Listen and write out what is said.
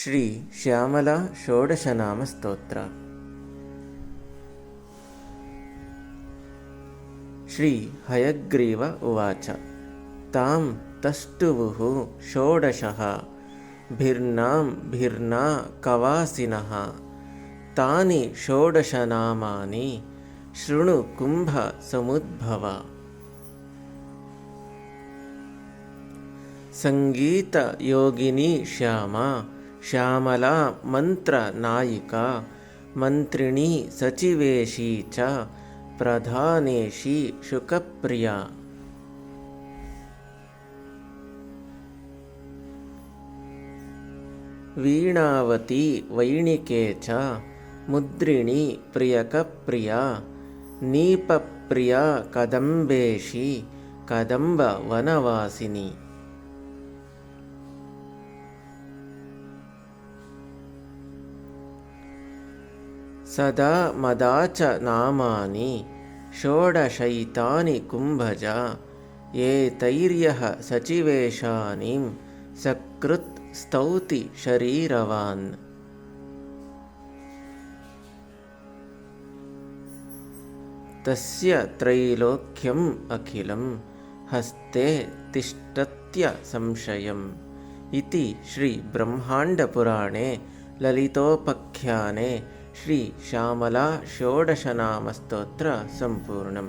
श्री श्यामला षोडशनामस्तोत्र। श्रीहयग्रीव उवाच तां तष्टुवुः षोडशः भिर्नां भिर्ना कवासिनः तानि षोडशनामानि शृणु कुम्भसमुद्भव सङ्गीतयोगिनी श्यामा श्यामला मन्त्रनायिका मन्त्रिणी सचिवेशी च प्रधानेशी शुकप्रिया। वीणावती वैणिके च मुद्रिणी प्रियकप्रिया नीपप्रिया कदम्बेशी कदम्बवनवासिनी सदा मदा च नामानि षोडशैतानि कुम्भजा एतैर्यः सचिवेशानीं सकृत् स्तौति शरीरवान्। तस्य त्रैलोक्यम् अखिलं हस्ते तिष्ठत्यसंशयम् इति श्रीब्रह्माण्डपुराणे ललितोपख्याने श्रीश्यामला षोडशनामस्तोत्र सम्पूर्णम्